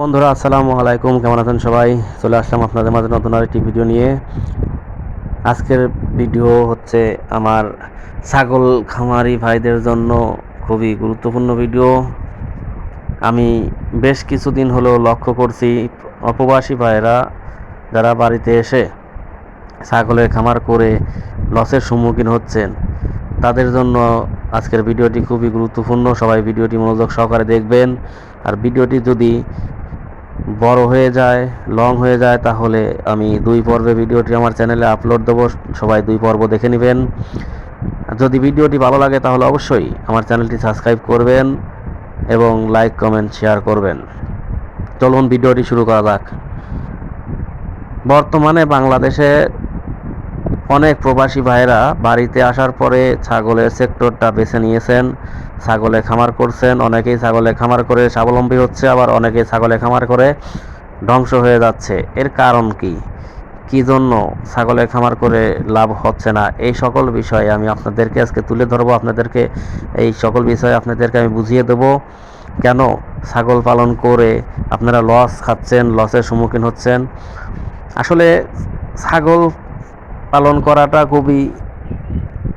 বন্ধুরা, আসসালামু আলাইকুম। কেমন আছেন সবাই? চলে আসলাম আপনাদের মাঝে নতুন আরেকটি ভিডিও নিয়ে। আজকের ভিডিও হচ্ছে আমার ছাগল খামারি ভাইদের জন্য খুবই গুরুত্বপূর্ণ ভিডিও। আমি বেশ কিছুদিন হলো লক্ষ্য করছি অপ্রবাসী ভাইয়েরা যারা বাড়িতে এসে ছাগলের খামার করে লসের সম্মুখীন হচ্ছেন, তাদের জন্য আজকের ভিডিওটি খুবই গুরুত্বপূর্ণ। সবাই ভিডিওটি মনোযোগ সহকারে দেখবেন। আর ভিডিওটি যদি বড় হয়ে যায় লং হয়ে যায়, তাহলে আমি দুই পর্বে ভিডিওটি আমার চ্যানেলে আপলোড দেবো। সবাই দুই পর্ব দেখে নেবেন। যদি ভিডিওটি ভালো লাগে, তাহলে অবশ্যই আমার চ্যানেলটি সাবস্ক্রাইব করবেন এবং লাইক কমেন্ট শেয়ার করবেন। চলুন ভিডিওটি শুরু করা যাক। বর্তমানে বাংলাদেশে অনেক প্রবাসী ভাইরা বাড়িতে আসার পরে ছাগলের সেক্টরটা বেছে নিয়েছেন। ছাগলে খামার করছেন, অনেকেই ছাগলে খামার করে স্বাবলম্বী হচ্ছে, আবার অনেকেই ছাগলে খামার করে ধ্বংস হয়ে যাচ্ছে। এর কারণ কি? কি জন্য ছাগলের খামার করে লাভ হচ্ছে না? এই সকল বিষয়ে আমি আপনাদেরকে আজকে তুলে ধরবো। আপনাদেরকে এই সকল বিষয়ে আপনাদেরকে আমি বুঝিয়ে দেবো কেন ছাগল পালন করে আপনারা লস খাচ্ছেন লসের সম্মুখীন হচ্ছেন। আসলে ছাগল পালন করাটা খুবই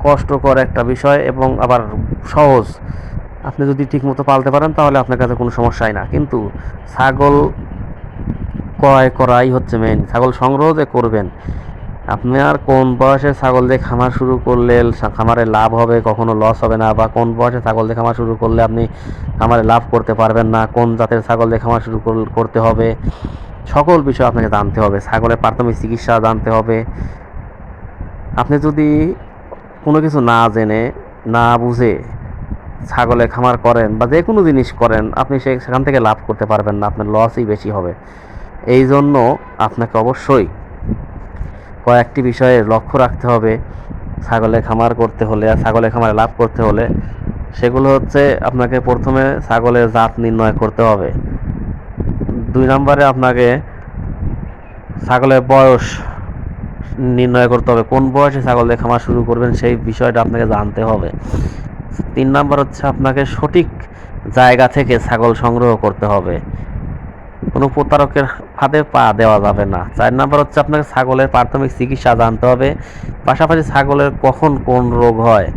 কষ্টকর একটা বিষয় এবং আবার সহজ। আপনি যদি ঠিকমতো পালতে পারেন, তাহলে আপনার কাছে কোনো সমস্যাই না। কিন্তু ছাগল ক্রয় করাই হচ্ছে মেন ছাগল সংগ্রহ যে করবেন আপনার কোন বয়সে ছাগল দিয়ে খামার শুরু করলে খামারে লাভ হবে, কখনো লস হবে না, বা কোন বয়সে ছাগল দিয়ে খামার শুরু করলে আপনি খামারে লাভ করতে পারবেন না, কোন জাতের ছাগল দিয়ে খামার শুরু কর- করতে হবে, সকল বিষয় আপনাকে জানতে হবে। ছাগলের প্রাথমিক চিকিৎসা জানতে হবে আপনি যদি কোনো কিছু না জেনে, না বুঝে ছাগলে খামার করেন বা যে কোনো জিনিস করেন, আপনি সে সেখান থেকে লাভ করতে পারবেন না, আপনার লসই বেশি হবে। এই জন্য আপনাকে অবশ্যই কয়েকটি বিষয়ে লক্ষ্য রাখতে হবে ছাগলে খামার করতে হলে আর ছাগলে খামারে লাভ করতে হলে। সেগুলো হচ্ছে আপনাকে প্রথমে ছাগলের জাত নির্ণয় করতে হবে। দুই নম্বরে আপনাকে ছাগলের বয়স নির্ণয় করতে হবে। কোন বয়সে ছাগল দিয়ে খামার শুরু করবেন সেই বিষয়টা আপনাকে জানতে হবে। তিন নাম্বার হচ্ছে আপনাকে সঠিক জায়গা থেকে ছাগল সংগ্রহ করতে হবে। কোনো প্রতারকের ফাঁদে পা দেওয়া যাবে না। চার নাম্বার হচ্ছে আপনাকে ছাগলের প্রাথমিক চিকিৎসা জানতে হবে। পাশাপাশি ছাগলের কখন কোন রোগ হয়,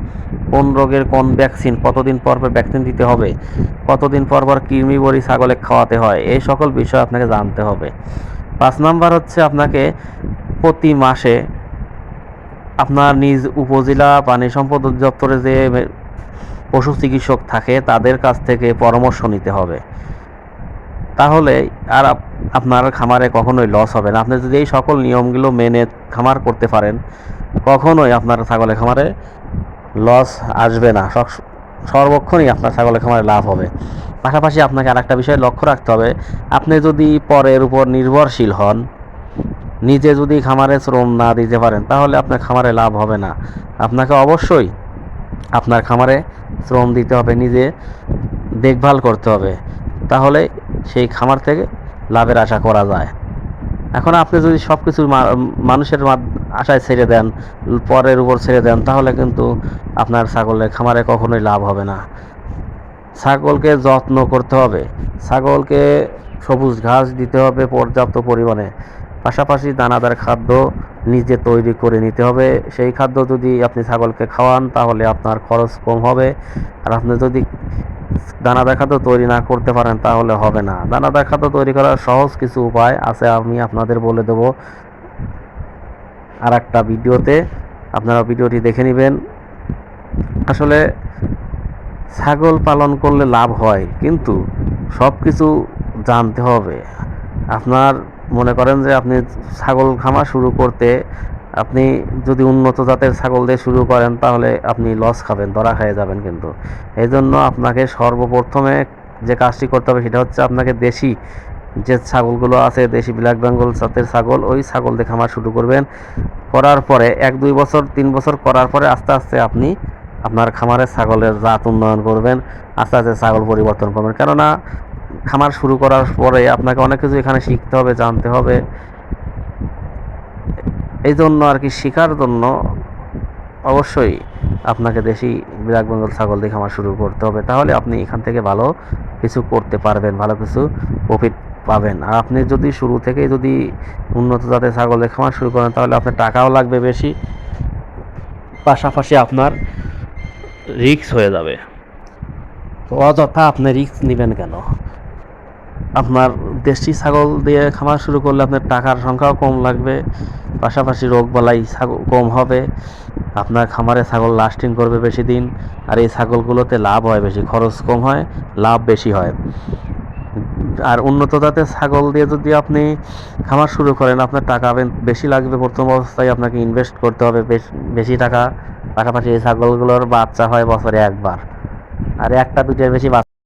কোন রোগের কোন ভ্যাকসিন, কতদিন পর পর ভ্যাকসিন দিতে হবে, কতদিন পর পর কৃমি বড়ি ছাগলে খাওয়াতে হয়, এই সকল বিষয় আপনাকে জানতে হবে। পাঁচ নাম্বার হচ্ছে আপনাকে প্রতি মাসে আপনার নিজ উপজেলা পানি সম্পদ অধিদপ্তরে যে পশু চিকিৎসক থাকে, তাদের কাছ থেকে পরামর্শ নিতে হবে। তাহলে আর আপনার খামারে কখনোই লস হবে না। আপনি যদি এই সকল নিয়মগুলো মেনে খামার করতে পারেন, কখনোই আপনার ছাগলের খামারে লস আসবে না। সর্বক্ষণই আপনার ছাগলের খামারে লাভ হবে। পাশাপাশি আপনাকে আর একটা বিষয় লক্ষ্য রাখতে হবে। আপনি যদি পরের উপর নির্ভরশীল হন নিজে যদি খামারে শ্রম না দিতে পারেন, তাহলে আপনার খামারে লাভ হবে না। আপনাকে অবশ্যই আপনার খামারে শ্রম দিতে হবে, নিজে দেখভাল করতে হবে। তাহলে সেই খামার থেকে লাভের আশা করা যায়। এখন আপনি যদি সব কিছু মানুষের আশায় ছেড়ে দেন, পরের উপর ছেড়ে দেন, তাহলে কিন্তু আপনার ছাগলের খামারে কখনোই লাভ হবে না। ছাগলকে যত্ন করতে হবে। ছাগলকে সবুজ ঘাস দিতে হবে পর্যাপ্ত পরিমাণে। পাশাপাশি দানাদার খাদ্য নিজে তৈরি করে নিতে হবে। সেই খাদ্য যদি আপনি ছাগলকে খাওয়ান, তাহলে আপনার খরচ কম হবে। আর আপনি যদি দানাদার খাদ্য তৈরি না করতে পারেন, তাহলে হবে না। দানাদার খাদ্য তৈরি করার সহজ কিছু উপায় আছে, আমি আপনাদের বলে দেব। আর একটা ভিডিওতে আপনারা ভিডিওটি দেখে নেবেন। আসলে ছাগল পালন করলে লাভ হয়, কিন্তু সব কিছু জানতে হবে। আপনার মনে করেন যে আপনি ছাগল খামার শুরু করতে আপনি যদি উন্নত জাতের ছাগল দিয়ে শুরু করেন, তাহলে আপনি লস খাবেন, ধরা খেয়ে যাবেন কিন্তু। এই জন্য আপনাকে সর্বপ্রথমে যে কাজটি করতে হবে, সেটা হচ্ছে আপনাকে দেশি যে ছাগলগুলো আছে, দেশি ব্ল্যাক বেঙ্গল জাতের ছাগল, ওই ছাগল দিয়ে খামার শুরু করবেন। করার পরে, এক, দুই বছর, তিন বছর করার পরে আস্তে আস্তে আপনি আপনার খামারে ছাগলের জাত উন্নয়ন করবেন, আস্তে আস্তে ছাগল পরিবর্তন করবেন। কেননা খামার শুরু করার পরে আপনাকে অনেক কিছু এখানে শিখতে হবে, জানতে হবে। এই জন্য আর কি শেখার জন্য অবশ্যই আপনাকে দেশি ব্ল্যাক বেঙ্গল ছাগল দিয়ে খামার শুরু করতে হবে। তাহলে আপনি এখান থেকে ভালো কিছু করতে পারবেন, ভালো কিছু প্রফিট পাবেন। আর আপনি যদি শুরু থেকেই যদি উন্নত জাতের ছাগল দিয়ে খামার শুরু করেন, তাহলে আপনার টাকাও লাগবে বেশি। পাশাপাশি আপনার রিস্ক হয়ে যাবে। তো অযথা আপনি রিস্ক নেবেন কেন? আপনার দেশি ছাগল দিয়ে খামার শুরু করলে আপনার টাকার সংখ্যাও কম লাগবে, পাশাপাশি রোগ বালাই ছাগল কম হবে, আপনার খামারে ছাগল লাস্টিং করবে বেশি দিন, আর এই ছাগলগুলোতে লাভ হয় বেশি, খরচ কম হয়, লাভ বেশি হয়। আর উন্নত জাতের ছাগল দিয়ে যদি আপনি খামার শুরু করেন, আপনার টাকা বেশি লাগবে প্রথম অবস্থায়, আপনাকে ইনভেস্ট করতে হবে বেশ- টাকা, পাশাপাশি এই ছাগলগুলোর বাচ্চা হয় বছরে একবার, আর একটা দুইটার বেশি বাচ্চা